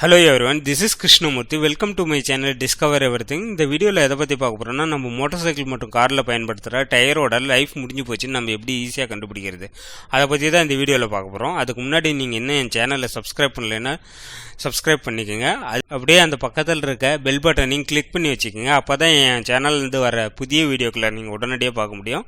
Hello everyone this is Krishnamurthy welcome to my channel discover every இந்த வீடியோவில் எதை பற்றி பார்க்க போகிறோம்னா நம்ம மோட்டார் சைக்கிள் மற்றும் காரில் பயன்படுத்துகிற டயரோட லைஃப் முடிஞ்சு போச்சுன்னு நம்ம எப்படி ஈஸியாக கண்டுபிடிக்கிறது? அதை பற்றி தான் இந்த வீடியோவில் பார்க்க போகிறோம் அதுக்கு முன்னாடி நீங்கள் இன்னும் என் சேனலை சப்ஸ்கிரைப் பண்ணலைன்னா சப்ஸ்கிரைப் பண்ணிக்கோங்க. அது அப்படியே அந்த பக்கத்தில் இருக்க பெல் பட்டனையும் கிளிக் பண்ணி வச்சுக்கோங்க. அப்போ தான் என் சேனல்லேருந்து வர புதிய வீடியோக்களை நீங்கள் உடனடியாக பார்க்க முடியும்.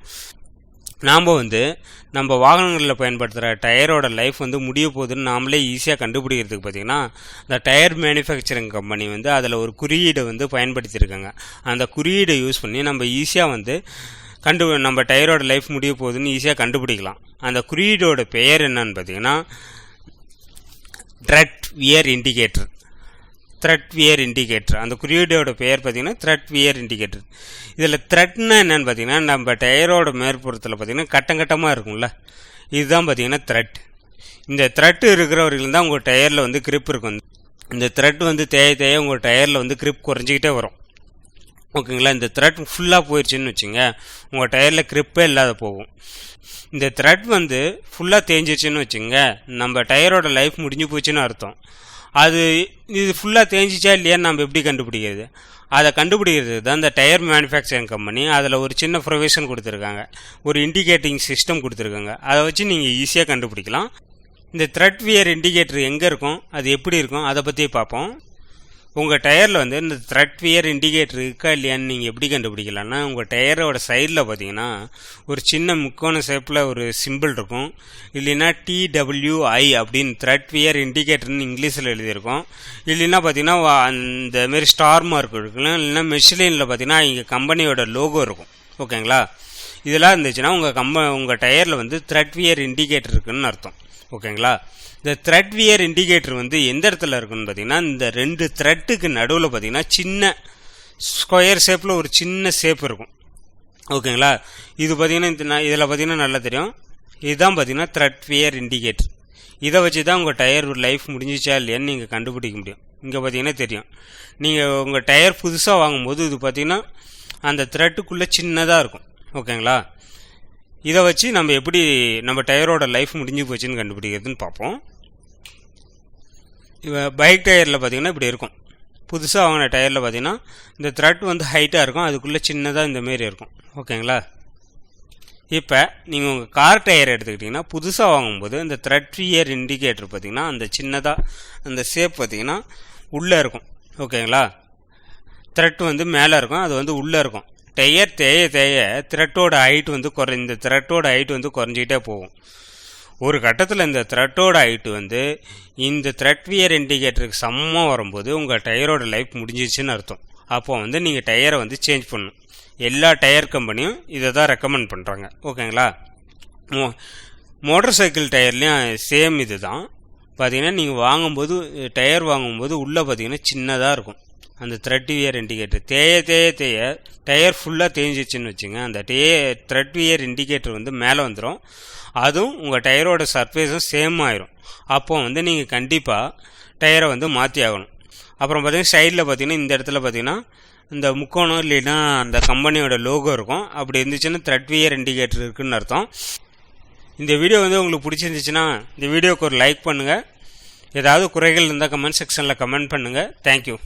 நாம் வந்து நம்ம வாகனங்களில் பயன்படுத்துகிற டயரோட லைஃப் வந்து முடிய போகுதுன்னு நாமளே ஈஸியாக கண்டுபிடிக்கிறதுக்கு பார்த்திங்கன்னா இந்த டயர் மேனுஃபேக்சரிங் கம்பெனி வந்து அதில் ஒரு குறியீடை வந்து பயன்படுத்தியிருக்காங்க. அந்த குறியீடை யூஸ் பண்ணி நம்ம ஈஸியாக வந்து கண்டு நம்ம டயரோட லைஃப் முடிய போகுதுன்னு ஈஸியாக கண்டுபிடிக்கலாம். அந்த குறியீடோட பெயர் என்னன்னு பார்த்தீங்கன்னா tread wear indicator thread wear indicator அந்த குறியீடோட பெயர் பார்த்தீங்கன்னா த்ரெட் வியர் இண்டிகேட்டர் இதில் த்ரெட்னா என்னென்னு பார்த்தீங்கன்னா நம்ம டயரோட மேற்புறத்தில் பார்த்தீங்கன்னா கட்டம் கட்டமாக இருக்கும்ல. இதுதான் பார்த்தீங்கன்னா த்ரெட் இந்த த்ரெட் இருக்கிறவர்கள் தான் உங்கள் டயரில் வந்து கிரிப் இருக்கும். இந்த த்ரெட் வந்து தேய தேய உங்கள் டயரில் வந்து கிரிப் குறைஞ்சிக்கிட்டே வரும். ஓகேங்களா? இந்த த்ரெட் ஃபுல்லாக போயிடுச்சுன்னு வச்சுங்க உங்கள் டயரில் கிரிப்பே இல்லாத போகும். இந்த த்ரெட் வந்து ஃபுல்லாக தேஞ்சிச்சுன்னு வச்சுங்க நம்ம டயரோட லைஃப் முடிஞ்சு போச்சுன்னு அர்த்தம். அது இது ஃபுல்லாக தேஞ்சிச்சா இல்லையான்னு நம்ம எப்படி கண்டுபிடிக்கிறது? அதை கண்டுபிடிக்கிறது தான் இந்த டயர் மேனுஃபேக்சரிங் கம்பெனி அதில் ஒரு சின்ன ப்ரொவிஷன் கொடுத்துருக்காங்க. ஒரு இண்டிகேட்டிங் சிஸ்டம் கொடுத்துருக்காங்க. அதை வச்சு நீங்கள் ஈஸியாக கண்டுபிடிக்கலாம். இந்த த்ரெட் வியர் இண்டிகேட்டர் எங்கே இருக்கும்? அது எப்படி இருக்கும்? அதை பற்றி பார்ப்போம். உங்கள் டயரில் வந்து இந்த த்ரெட் வியர் இண்டிகேட்டர் இருக்கா இல்லையான்னு நீங்கள் எப்படி கண்டுபிடிக்கலாம்னா உங்கள் டயரோட சைடில் பார்த்தீங்கன்னா ஒரு சின்ன முக்கோண ஷேப்பில் ஒரு சிம்பிள் இருக்கும். இல்லைன்னா டிடபிள்யூஐ அப்படின்னு த்ரெட் வியர் இண்டிகேட்டர்னு இங்கிலீஷில் எழுதியிருக்கோம். இல்லைன்னா பார்த்தீங்கன்னா அந்த மாரி ஸ்டார் மார்க் இருக்கலாம் இல்லைன்னா மெஷிலினில் பார்த்தீங்கன்னா இங்கே கம்பெனியோட லோகோ இருக்கும். ஓகேங்களா இதெல்லாம் இருந்துச்சுன்னா உங்கள் கம்ப உங்கள் டயரில் வந்து த்ரெட் வியர் இண்டிகேட்டர் இருக்குன்னு அர்த்தம். ஓகேங்களா? இந்த த்ரெட் வியர் இண்டிகேட்டர் வந்து எந்த இடத்துல இருக்குன்னு பார்த்தீங்கன்னா இந்த ரெண்டு த்ரெட்டுக்கு நடுவில் பார்த்தீங்கன்னா சின்ன ஸ்கொயர் ஷேப்பில் ஒரு சின்ன ஷேப் இருக்கும். ஓகேங்களா? இது பார்த்தீங்கன்னா இந்த இதில் பார்த்தீங்கன்னா நல்லா தெரியும். இதுதான் பார்த்தீங்கன்னா த்ரெட் வியர் இண்டிகேட்டர் இதை வச்சு தான் உங்கள் டயர் லைஃப் முடிஞ்சிச்சா இல்லையான்னு நீங்கள் கண்டுபிடிக்க முடியும். இங்கே பார்த்தீங்கன்னா தெரியும். நீங்கள் உங்கள் டயர் புதுசாக வாங்கும்போது இது பார்த்தீங்கன்னா அந்த த்ரெட்டுக்குள்ளே சின்னதாக இருக்கும். ஓகேங்களா? இதை வச்சு நம்ம எப்படி நம்ம டயரோட லைஃப் முடிஞ்சு போச்சுன்னு கண்டுபிடிக்கிறதுன்னு பார்ப்போம். இப்போ பைக் டயரில் பார்த்தீங்கன்னா இப்படி இருக்கும். புதுசாக வாங்கின டயரில் பார்த்தீங்கன்னா இந்த த்ரெட் வந்து ஹைட்டாக இருக்கும். அதுக்குள்ளே சின்னதாக இந்தமாரி இருக்கும். ஓகேங்களா? இப்போ நீங்கள் உங்கள் கார் டயர் எடுத்துக்கிட்டிங்கன்னா புதுசாக வாங்கும்போது இந்த த்ரெட் வியர் இண்டிகேட்டர் பார்த்திங்கன்னா அந்த சின்னதாக அந்த ஷேப் பார்த்தீங்கன்னா உள்ளே இருக்கும். ஓகேங்களா? த்ரெட் வந்து மேலே இருக்கும். அது வந்து உள்ளே இருக்கும். டயர் தேய தேய த்ரெட்டோட ஹைட் வந்து குறை இந்த த்ரெட்டோட ஹைட் வந்து குறைஞ்சிக்கிட்டே போகும். ஒரு கட்டத்தில் இந்த த்ரெட்டோட ஹைட்டு வந்து இந்த த்ரெட் வியர் இண்டிகேட்டருக்கு சமமாக வரும்போது உங்கள் டயரோட லைஃப் முடிஞ்சிச்சுன்னு அர்த்தம். அப்போ வந்து நீங்கள் டயரை வந்து சேஞ்ச் பண்ணணும். எல்லா டயர் கம்பெனியும் இதை தான் ரெக்கமெண்ட் பண்ணுறாங்க ஓகேங்களா? மோ மோட்டர் சைக்கிள் டயர்லேயும் சேம் இது தான். பார்த்தீங்கன்னா நீங்கள் வாங்கும்போது டயர் வாங்கும்போது உள்ளே பார்த்தீங்கன்னா சின்னதாக இருக்கும். அந்த த்ரெட் வியர் இண்டிகேட்டர் தேய தேய தேய டயர் ஃபுல்லாக தேஞ்சிச்சுன்னு வச்சுங்க. அந்த டே த்ரெட் வியர் இண்டிகேட்டர் வந்து மேலே வந்துடும் அதுவும் உங்கள் டயரோட சர்ஃபேஸும் சேம் ஆயிரும். அப்போ வந்து நீங்கள் கண்டிப்பாக டயரை வந்து மாற்றி ஆகணும். அப்புறம் பார்த்தீங்கன்னா சைடில் பார்த்தீங்கன்னா இந்த இடத்துல பார்த்தீங்கன்னா இந்த முக்கோணம் இல்லைன்னா அந்த கம்பெனியோட லோகோ இருக்கும். அப்படி இருந்துச்சுன்னா த்ரெட் வியர் இண்டிகேட்டர் இருக்குன்னு அர்த்தம். இந்த வீடியோ வந்து உங்களுக்கு பிடிச்சிருந்துச்சுன்னா இந்த வீடியோவுக்கு ஒரு லைக் பண்ணுங்கள் ஏதாவது குறைகள் இருந்தால் கமெண்ட் செக்ஷனில் கமெண்ட் பண்ணுங்கள் தேங்க்யூ